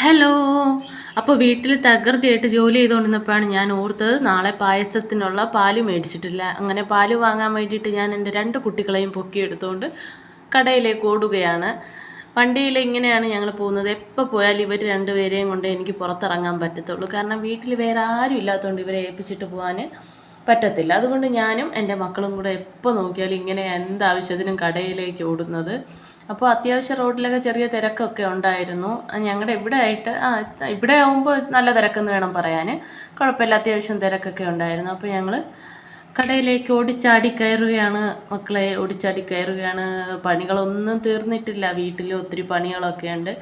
Hello. അപ്പോൾ വീട്ടിൽ തകൃതിയായിട്ട് ജോലി ചെയ്തുകൊണ്ടിരുന്നപ്പോഴാണ് ഞാൻ ഓർത്തത് നാളെ പായസത്തിനുള്ള പാൽ മേടിച്ചിട്ടില്ല. അങ്ങനെ പാൽ വാങ്ങാൻ വേണ്ടിയിട്ട് ഞാൻ എന്റെ രണ്ട് കുട്ടികളെയും പൊക്കിയെടുത്തുകൊണ്ട് കടയിലേക്ക് ഓടുകയാണ്. വണ്ടിയിൽ ഇങ്ങനെയാണ് ഞങ്ങൾ പോകുന്നത്. എപ്പോൾ പോയാലും ഇവർ രണ്ടുപേരെയും കൊണ്ട് എനിക്ക് പുറത്തിറങ്ങാൻ പറ്റത്തുള്ളൂ. കാരണം വീട്ടിൽ വേറെ ആരും ഇല്ലാത്തതുകൊണ്ട് ഇവരെ ഏൽപ്പിച്ചിട്ട് പോകാൻ പറ്റത്തില്ല. അതുകൊണ്ട് ഞാനും എന്റെ മക്കളും കൂടെ എപ്പോൾ നോക്കിയാലും ഇങ്ങനെ എന്താവശ്യത്തിനും കടയിലേക്ക് ഓടുന്നത്. അപ്പോൾ അത്യാവശ്യം റോഡിലൊക്കെ ചെറിയ തിരക്കൊക്കെ ഉണ്ടായിരുന്നു. ഞങ്ങളുടെ ഇവിടെ ആയിട്ട് ആ ഇവിടെ ആകുമ്പോൾ നല്ല തിരക്കെന്ന് വേണം പറയാൻ കുഴപ്പമില്ല അത്യാവശ്യം തിരക്കൊക്കെ ഉണ്ടായിരുന്നു. അപ്പോൾ ഞങ്ങൾ കടയിലേക്ക് ഓടിച്ചാടി കയറുകയാണ്. മക്കളെ ഓടിച്ചാടി കയറുകയാണ്. പണികളൊന്നും തീർന്നിട്ടില്ല. വീട്ടിൽ ഒത്തിരി പണികളൊക്കെ ഉണ്ട്.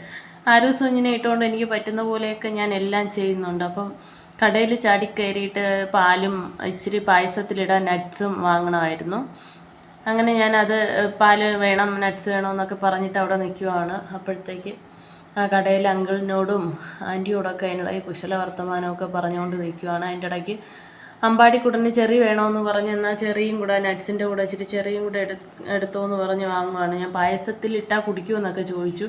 ആരും ഇങ്ങനെ ഇട്ടുകൊണ്ട് എനിക്ക് പറ്റുന്ന പോലെയൊക്കെ ഞാൻ എല്ലാം ചെയ്യുന്നുണ്ട്. അപ്പം കടയിൽ ചാടി കയറിയിട്ട് പാലും ഇച്ചിരി പായസത്തിലിടാൻ നട്ട്സും വാങ്ങണമായിരുന്നു. അങ്ങനെ ഞാൻ അത് പാൽ വേണം നട്ട്സ് വേണം എന്നൊക്കെ പറഞ്ഞിട്ട് അവിടെ നിൽക്കുവാണ്. അപ്പോഴത്തേക്ക് ആ കടയിൽ അങ്കിളിനോടും ആന്റിയോടൊക്കെ അതിനിടയ്ക്ക് കുശല വർത്തമാനമൊക്കെ പറഞ്ഞുകൊണ്ട് നിൽക്കുവാണ്. അതിന്റെ ഇടയ്ക്ക് അമ്പാടിക്കുട്ടന് ചെറി വേണമെന്ന് പറഞ്ഞ് എന്നാൽ ചെറിയും കൂടെ നട്ട്സിന്റെ കൂടെ വെച്ചിട്ട് ചെറിയും കൂടെ എടു എടുത്തോ എന്ന് പറഞ്ഞ് വാങ്ങുവാണ്. ഞാൻ പായസത്തിൽ ഇട്ടാൽ കുടിക്കുമെന്നൊക്കെ ചോദിച്ചു.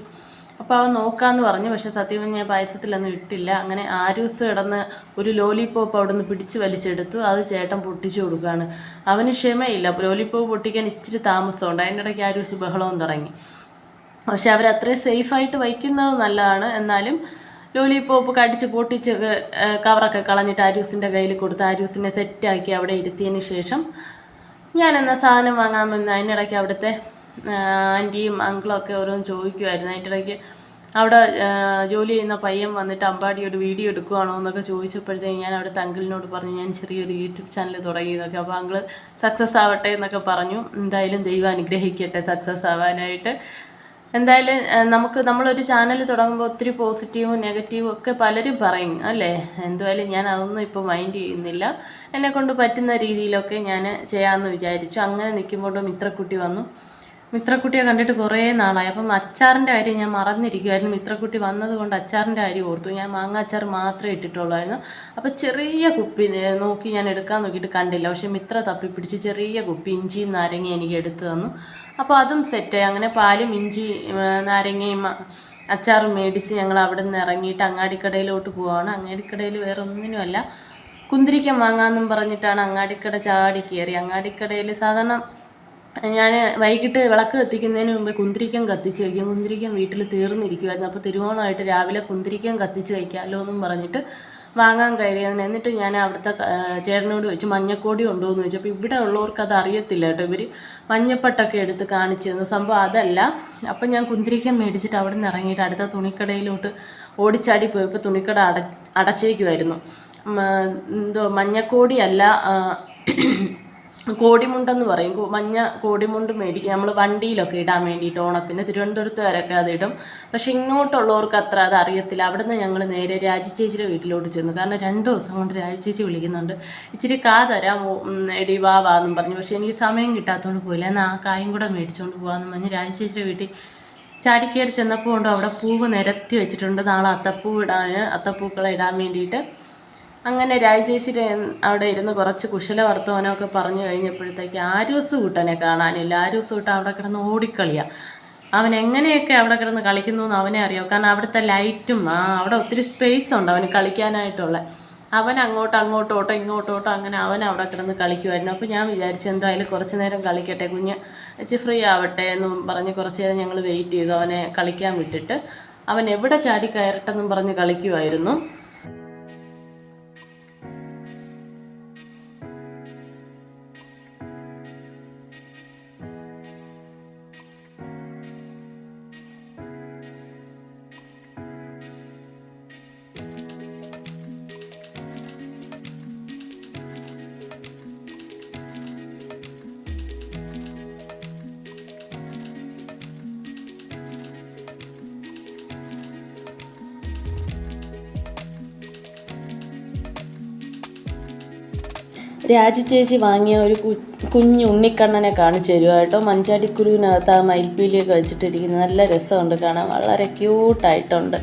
അപ്പോൾ അവൻ നോക്കാമെന്ന് പറഞ്ഞു. പക്ഷേ സത്യം ഞാൻ പായസത്തിലൊന്നും ഇട്ടില്ല. അങ്ങനെ ആരൂസ് കിടന്ന് ഒരു ലോലിപോപ്പ് അവിടെ നിന്ന് പിടിച്ച് വലിച്ചെടുത്തു. അത് ചേട്ടൻ പൊട്ടിച്ചു കൊടുക്കുകയാണ്. അവന് ക്ഷമയില്ല. ലോലിപോപ്പ് പൊട്ടിക്കാൻ ഇച്ചിരി താമസമുണ്ട്. അതിന്റെ ഇടയ്ക്ക് ആരൂസ് ബഹളവും തുടങ്ങി. പക്ഷെ അവർ അത്രയും സേഫായിട്ട് വയ്ക്കുന്നത് നല്ലതാണ്. എന്നാലും ലോലിപോപ്പ് കടിച്ച് പൊട്ടിച്ച് കവറൊക്കെ കളഞ്ഞിട്ട് ആരൂസിന്റെ കയ്യിൽ കൊടുത്ത് ആരൂസിനെ സെറ്റാക്കി അവിടെ ഇരുത്തിയതിന് ശേഷം ഞാൻ എന്നാൽ സാധനം വാങ്ങാമെന്ന് അതിനിടയ്ക്ക് അവിടുത്തെ ആന്റിയും അങ്കിളൊക്കെ ഓരോന്ന് ചോദിക്കുമായിരുന്നു അതിന്റെ അവിടെ ജോലി ചെയ്യുന്ന പയ്യൻ വന്നിട്ട് അമ്പാടി ഒരു വീഡിയോ എടുക്കുവാണോ എന്നൊക്കെ ചോദിച്ചപ്പോഴത്തേക്ക് ഞാൻ അവിടുത്തെ അങ്കിളിനോട് പറഞ്ഞു ഞാൻ ചെറിയൊരു യൂട്യൂബ് ചാനൽ തുടങ്ങിയതൊക്കെ അപ്പോൾ അങ്കിൾ സക്സസ് ആവട്ടെ എന്നൊക്കെ പറഞ്ഞു. എന്തായാലും ദൈവം അനുഗ്രഹിക്കട്ടെ സക്സസ് ആവാനായിട്ട്. എന്തായാലും നമുക്ക് നമ്മളൊരു ചാനൽ തുടങ്ങുമ്പോൾ ഒത്തിരി പോസിറ്റീവും നെഗറ്റീവും ഒക്കെ പലരും പറയും അല്ലേ? എന്തായാലും ഞാൻ അതൊന്നും ഇപ്പോൾ മൈൻഡ് ചെയ്യുന്നില്ല. എന്നെ കൊണ്ട് പറ്റുന്ന രീതിയിലൊക്കെ ഞാൻ ചെയ്യാമെന്ന് വിചാരിച്ചു. അങ്ങനെ നിൽക്കുമ്പോഴും മിത്രക്കുട്ടി വന്നു. മിത്രക്കുട്ടിയെ കണ്ടിട്ട് കുറേ നാളായി. അപ്പം അച്ചാറിന്റെ കാര്യം ഞാൻ മറന്നിരിക്കുമായിരുന്നു മിത്രക്കുട്ടി വന്നതുകൊണ്ട് അച്ചാറിന്റെ കാര്യം ഓർത്തു. ഞാൻ മാങ്ങ അച്ചാർ മാത്രമേ ഇട്ടിട്ടുള്ളായിരുന്നു. അപ്പോൾ ചെറിയ കുപ്പി നോക്കി ഞാൻ എടുക്കാൻ നോക്കിയിട്ട് കണ്ടില്ല. പക്ഷേ മിത്ര തപ്പി തപ്പിപ്പിടിച്ച് ചെറിയ കുപ്പി ഇഞ്ചിയും നാരങ്ങയും എനിക്ക് എടുത്തു തന്നു. അപ്പോൾ അതും സെറ്റായി. അങ്ങനെ പാലും ഇഞ്ചി നാരങ്ങയും അച്ചാറും മേടിച്ച് ഞങ്ങൾ അവിടെ നിന്ന് ഇറങ്ങിയിട്ട് അങ്ങാടിക്കടയിലോട്ട് പോവാണ്. അങ്ങാടിക്കടയിൽ വേറെ ഒന്നിനുമല്ല കുന്തിരിക്കം വാങ്ങാമെന്നും പറഞ്ഞിട്ടാണ് അങ്ങാടിക്കട ചാടി കയറി. അങ്ങാടിക്കടയിൽ സാധാരണ ഞാൻ വൈകിട്ട് വിളക്ക് കത്തിക്കുന്നതിന് മുമ്പ് കുന്തിരിക്കം കത്തിച്ച് വയ്ക്കും. കുന്തിരിക്കം വീട്ടിൽ തീർന്നിരിക്കുമായിരുന്നു അപ്പോൾ തിരുവോണമായിട്ട് രാവിലെ കുന്തിരിക്കം കത്തിച്ച് വയ്ക്കാമല്ലോ എന്നും പറഞ്ഞിട്ട് വാങ്ങാൻ കയറിയതിന്. എന്നിട്ട് ഞാൻ അവിടുത്തെ ചേട്ടനോട് ചോദിച്ചു മഞ്ഞക്കോടി ഉണ്ടോ എന്ന് ചോദിച്ചപ്പോൾ ഇവിടെ ഉള്ളവർക്ക് അത് അറിയത്തില്ല കേട്ടോ. ഇവർ മഞ്ഞപ്പട്ടൊക്കെ എടുത്ത് കാണിച്ചു തന്നു. സംഭവം അതല്ല. അപ്പം ഞാൻ കുന്തിരിക്കം മേടിച്ചിട്ട് അവിടെ നിന്ന് ഇറങ്ങിയിട്ട് അടുത്ത തുണിക്കടയിലോട്ട് ഓടിച്ചാടി പോയപ്പോൾ തുണിക്കട അട അടച്ചേക്കുമായിരുന്നു എന്തോ മഞ്ഞക്കോടി അല്ല കോടിമുണ്ടെന്ന് പറയും. മഞ്ഞ കോടിമുണ്ട് മേടിക്കും നമ്മൾ വണ്ടിയിലൊക്കെ ഇടാൻ വേണ്ടിയിട്ട് ഓണത്തിന് തിരുവനന്തപുരത്ത് വരെയൊക്കെ അത് ഇടും. പക്ഷെ ഇങ്ങോട്ടുള്ളവർക്ക് അത്ര അത് അറിയത്തില്ല. അവിടുന്ന് ഞങ്ങൾ നേരെ രാജിച്ചേച്ചിയുടെ വീട്ടിലോട്ട് ചെന്നു. കാരണം രണ്ട് ദിവസം കൊണ്ട് രാജിച്ചേച്ചി വിളിക്കുന്നുണ്ട്. ഇച്ചിരി കാ തരാം എടി വാ വാ എന്നും പറഞ്ഞു. പക്ഷെ എനിക്ക് സമയം കിട്ടാത്തതുകൊണ്ട് പോയില്ല. എന്നാൽ ആ കായും കൂടെ മേടിച്ചുകൊണ്ട് പോകാമെന്ന് പറഞ്ഞ് രാജിച്ചേച്ചിയുടെ വീട്ടിൽ ചാടിക്കയറി ചെന്നപ്പോൾ കൊണ്ട് അവിടെ പൂവ് നിരത്തി വെച്ചിട്ടുണ്ട്. നാളെ അത്തപ്പൂ ഇടാൻ അത്തപ്പൂക്കളെ ഇടാൻ വേണ്ടിയിട്ട്. അങ്ങനെ രാജേശ്വരി അവിടെ ഇരുന്ന് കുറച്ച് കുശല വർത്തമാനമൊക്കെ പറഞ്ഞു കഴിഞ്ഞപ്പോഴത്തേക്ക് ആരൂസ് കൂട്ടനെ കാണാനില്ല. ആരൂസ് കൂട്ടൻ അവിടെ കിടന്ന് ഓടിക്കളിയാണ് അവൻ എങ്ങനെയൊക്കെ അവിടെ കിടന്ന് കളിക്കുന്നു എന്ന് അവനെ അറിയാം? കാരണം അവിടുത്തെ ലൈറ്റും ആ അവിടെ ഒത്തിരി സ്പേസ് ഉണ്ട് അവന് കളിക്കാനായിട്ടുള്ള. അവൻ അങ്ങോട്ട് അങ്ങോട്ടോട്ടോ ഇങ്ങോട്ടോട്ടോ അങ്ങനെ അവൻ അവിടെ കിടന്ന് കളിക്കുമായിരുന്നു അപ്പോൾ ഞാൻ വിചാരിച്ചു എന്തായാലും കുറച്ച് നേരം കളിക്കട്ടെ കുഞ്ഞ് വെച്ച് ഫ്രീ ആവട്ടെ എന്ന് പറഞ്ഞ് കുറച്ച് നേരം ഞങ്ങൾ വെയിറ്റ് ചെയ്തു. അവനെ കളിക്കാൻ വിട്ടിട്ട്. അവൻ എവിടെ ചാടി കയറട്ടെന്നും പറഞ്ഞ് കളിക്കുമായിരുന്നു രാജി ചേച്ചി വാങ്ങിയ ഒരു കുഞ്ഞു ഉണ്ണിക്കണ്ണനെ കാണിച്ചു തരുക കേട്ടോ. മഞ്ചാടിക്കുരുവിനകത്ത് ആ മയിൽപ്പീലിയൊക്കെ വെച്ചിട്ടിരിക്കുന്നത്. നല്ല രസമുണ്ട്. കാണാൻ വളരെ ക്യൂട്ടായിട്ടുണ്ട്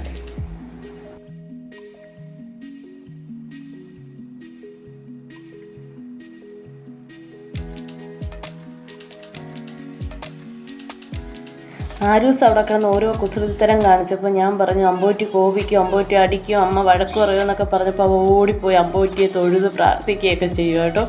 ആരൂസ് അവിടെ കിടന്ന് ഓരോ കുസൃതിത്തരം കാണിച്ചപ്പോൾ ഞാൻ പറഞ്ഞു അമ്പോറ്റി കോപിക്കും അമ്പോറ്റി അടിക്കും അമ്മ വഴക്ക് പറയുമെന്നൊക്കെ പറഞ്ഞപ്പോൾ അവ ഓടിപ്പോയി അമ്പോറ്റിയെ തൊഴുത് പ്രാർത്ഥിക്കുകയൊക്കെ ചെയ്യും കേട്ടോ.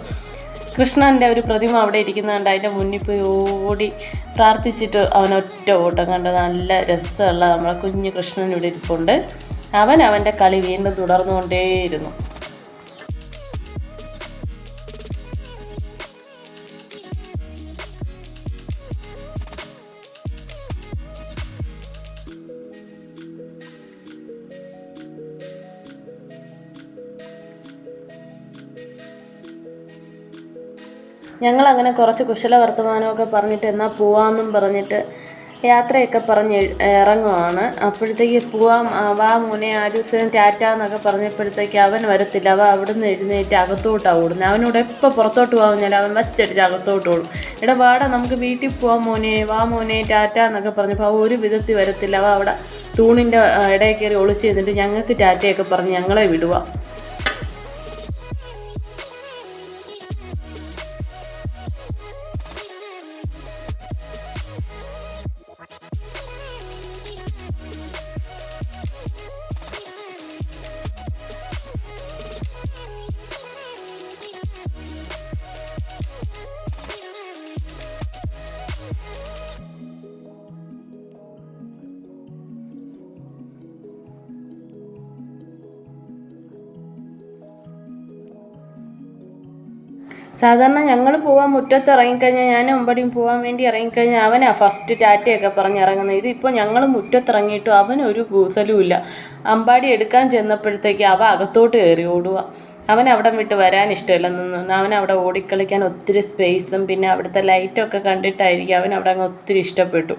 കൃഷ്ണന്റെ ഒരു പ്രതിമ അവിടെ ഇരിക്കുന്നുണ്ട്. അതിന്റെ മുന്നിൽ പോയി ഓടി പ്രാർത്ഥിച്ചിട്ട് അവനൊറ്റ ഓട്ടം കണ്ട് നല്ല രസമുള്ള നമ്മളെ കുഞ്ഞു കൃഷ്ണൻ ഇവിടെ ഇരിപ്പുണ്ട്. അവൻ അവന്റെ കളി വീണ്ടും തുടർന്നുകൊണ്ടേയിരുന്നു. ഞങ്ങൾ അങ്ങനെ കുറച്ച് കുശല വർത്തമാനമൊക്കെ പറഞ്ഞിട്ട് എന്നാൽ പോവാമെന്നും പറഞ്ഞിട്ട് യാത്രയൊക്കെ പറഞ്ഞ് ഇറങ്ങുവാണ്. അപ്പോഴത്തേക്ക് പോവാം വാ മോനെ ആരൂസം ടാറ്റ എന്നൊക്കെ പറഞ്ഞപ്പോഴത്തേക്ക് അവൻ വരത്തില്ല. അവ അവിടുന്ന് എഴുന്നേറ്റ് അകത്തോട്ടാണ് ഓടുന്നത്. അവനോട് എപ്പോൾ പുറത്തോട്ട് പോകാൻ അവൻ വച്ചടിച്ച് അകത്തോട്ട് ഓടും. എടാ വാടാ നമുക്ക് വീട്ടിൽ പോവാം മോനെ. വാ മോനെ ടാറ്റ എന്നൊക്കെ പറഞ്ഞപ്പോൾ അവ ഒരു വിധത്തിൽ വരത്തില്ല. അവ അവിടെ തൂണിന്റെ ഇടയിൽ കയറി ഒളിച്ച് നിന്നിട്ട് ഞങ്ങൾക്ക് ടാറ്റയൊക്കെ പറഞ്ഞ് ഞങ്ങളെ വിടുക സാധാരണ ഞങ്ങൾ പോകാൻ മുറ്റത്ത് ഇറങ്ങിക്കഴിഞ്ഞാൽ ഞാൻ ഒമ്പടിയും പോകാൻ വേണ്ടി ഇറങ്ങിക്കഴിഞ്ഞാൽ അവനാ ഫസ്റ്റ് ടാറ്റയൊക്കെ പറഞ്ഞ് ഇറങ്ങുന്നത്. ഇതിപ്പോൾ ഞങ്ങൾ മുറ്റത്തിറങ്ങിയിട്ടും അവനൊരു കൂസലുമില്ല അമ്പാടി എടുക്കാൻ ചെന്നപ്പോഴത്തേക്ക് അവ അകത്തോട്ട് കയറി ഓടുക അവൻ അവിടെ വിട്ട് വരാൻ ഇഷ്ടമില്ലെന്ന് അവൻ അവിടെ ഓടിക്കളിക്കാൻ ഒത്തിരി സ്പേസും പിന്നെ അവിടുത്തെ ലൈറ്റൊക്കെ കണ്ടിട്ടായിരിക്കും അവൻ അവിടെ അങ്ങ് ഒത്തിരി ഇഷ്ടപ്പെട്ടു.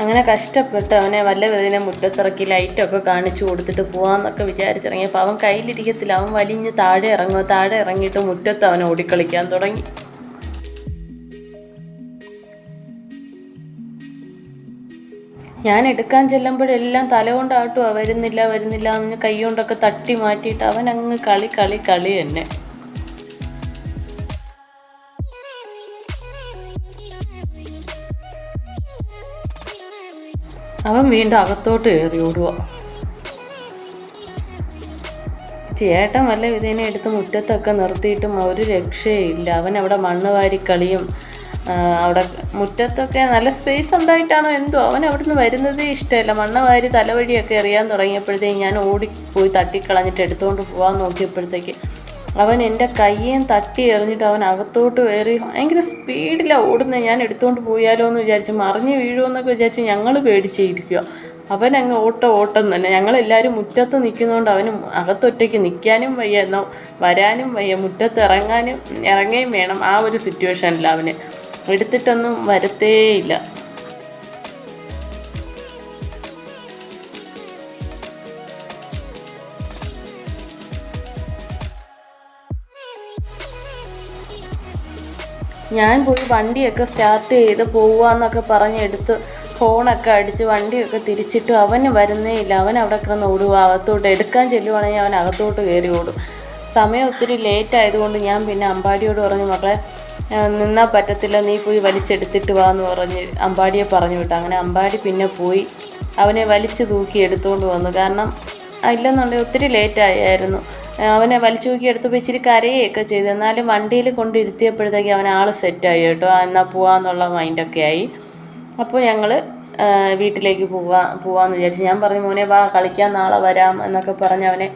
അങ്ങനെ കഷ്ടപ്പെട്ട് അവനെ വല്ല വിധനെ മുറ്റത്തിറക്കി ലൈറ്റൊക്കെ കാണിച്ചു കൊടുത്തിട്ട് പോവാന്നൊക്കെ വിചാരിച്ചിറങ്ങിയപ്പോൾ അവൻ കയ്യിലിരിക്കത്തില്ല. അവൻ വലിഞ്ഞ് താഴെ ഇറങ്ങുക താഴെ ഇറങ്ങിയിട്ട് മുറ്റത്ത് അവൻ ഓടിക്കളിക്കാൻ തുടങ്ങി. ഞാൻ എടുക്കാൻ ചെല്ലുമ്പോഴെല്ലാം തല കൊണ്ടാട്ടുക വരുന്നില്ല വരുന്നില്ല എന്ന് കൈ കൊണ്ടൊക്കെ തട്ടി മാറ്റിയിട്ട് അവൻ അങ്ങ് കളി കളി കളി തന്നെ. അവൻ വീണ്ടും അകത്തോട്ട് കയറി ഓടുക ചേട്ടൻ വല്ല വിധേനെ എടുത്ത് മുറ്റത്തൊക്കെ നിർത്തിയിട്ടും ഒരു രക്ഷയില്ല അവൻ അവിടെ മണ്ണ് വാരി കളിയും അവിടെ മുറ്റത്തൊക്കെ നല്ല സ്പേസ് ഉണ്ടായിട്ടാണോ എന്തോ. അവൻ അവിടുന്ന് വരുന്നതേ ഇഷ്ടമല്ല. മണ്ണ് വാരി തലവഴിയൊക്കെ എറിയാൻ തുടങ്ങിയപ്പോഴത്തേക്ക് ഞാൻ ഓടിപ്പോയി തട്ടിക്കളഞ്ഞിട്ട് എടുത്തുകൊണ്ട് പോകാൻ നോക്കിയപ്പോഴത്തേക്ക് അവൻ എന്റെ കയ്യേം തട്ടി എറിഞ്ഞിട്ട് അവൻ അകത്തോട്ട് കയറി ഭയങ്കര സ്പീഡിലാണ് ഓടുന്നത് ഞാൻ എടുത്തുകൊണ്ട് പോയാലോ എന്ന് വിചാരിച്ച് മറിഞ്ഞ് വീഴുമെന്നൊക്കെ വിചാരിച്ച് ഞങ്ങൾ പേടിച്ചിരിക്കുക അവൻ അങ്ങ് ഓട്ടം ഓട്ടം തന്നെ. ഞങ്ങളെല്ലാവരും മുറ്റത്ത് നിൽക്കുന്നതുകൊണ്ട് അവന് അകത്തൊറ്റയ്ക്ക് നിൽക്കാനും വയ്യ. എന്നാൽ വരാനും വയ്യ. മുറ്റത്ത് ഇറങ്ങാനും ഇറങ്ങുകയും വേണം ആ ഒരു സിറ്റുവേഷനിൽ അവന്. എടുത്തിട്ടൊന്നും വരത്തേയില്ല. ഞാൻ പോയി വണ്ടിയൊക്കെ സ്റ്റാർട്ട് ചെയ്ത് പോവാന്നൊക്കെ പറഞ്ഞെടുത്ത് ഫോണൊക്കെ അടിച്ച് വണ്ടിയൊക്കെ തിരിച്ചിട്ട് അവന് വരുന്നേ ഇല്ല. അവൻ അവിടെ കിടന്ന് ഓടുക അകത്തോട്ട് എടുക്കാൻ ചെല്ലുവാണെങ്കിൽ അവൻ അകത്തോട്ട് കയറി ഓടും. സമയം ഒത്തിരി ലേറ്റ് ആയതുകൊണ്ട് ഞാൻ പിന്നെ അമ്പാടിയോട് പറഞ്ഞു മക്കളെ നിന്നാൽ പറ്റത്തില്ല. നീ പോയി വലിച്ചെടുത്തിട്ട് വാ എന്ന് പറഞ്ഞ് അമ്പാടിയെ പറഞ്ഞു വിട്ടു. അങ്ങനെ അമ്പാടി പിന്നെ പോയി. അവനെ വലിച്ചു തൂക്കി എടുത്തുകൊണ്ട് വന്നു. കാരണം ഇല്ലെന്നുണ്ടെങ്കിൽ ഒത്തിരി ലേറ്റ് ആയായിരുന്നു. അവനെ വലിച്ചു നോക്കി എടുത്തപ്പോൾ ഇച്ചിരി കരയുകയൊക്കെ ചെയ്തു. എന്നാലും വണ്ടിയിൽ കൊണ്ടിരുത്തിയപ്പോഴത്തേക്ക് അവൻ ആൾ സെറ്റായി കേട്ടോ. എന്നാൽ പോവാന്നുള്ള മൈൻഡൊക്കെ ആയി. അപ്പോൾ ഞങ്ങൾ വീട്ടിലേക്ക് പോവാ പോവാന്ന് വിചാരിച്ചു ഞാൻ പറഞ്ഞു മോനെ വാ കളിക്കാൻ നാളെ വരാം എന്നൊക്കെ പറഞ്ഞ് അവനെ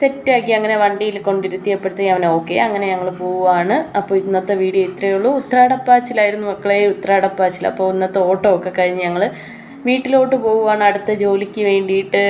സെറ്റാക്കി അങ്ങനെ വണ്ടിയിൽ കൊണ്ടിരുത്തിയപ്പോഴത്തേക്ക് അവനെ ഓക്കെ അങ്ങനെ ഞങ്ങൾ പോവാണ്. അപ്പോൾ ഇന്നത്തെ വീഡിയോ ഇത്രയേ ഉള്ളൂ. ഉത്രാടപ്പാച്ചിലായിരുന്നു മക്കളെ ഉത്രാടപ്പാച്ചിൽ. അപ്പോൾ ഇന്നത്തെ ഓട്ടോ ഒക്കെ കഴിഞ്ഞ് ഞങ്ങൾ വീട്ടിലോട്ട് പോവുകയാണ്. അടുത്ത ജോലിക്ക് വേണ്ടിയിട്ട്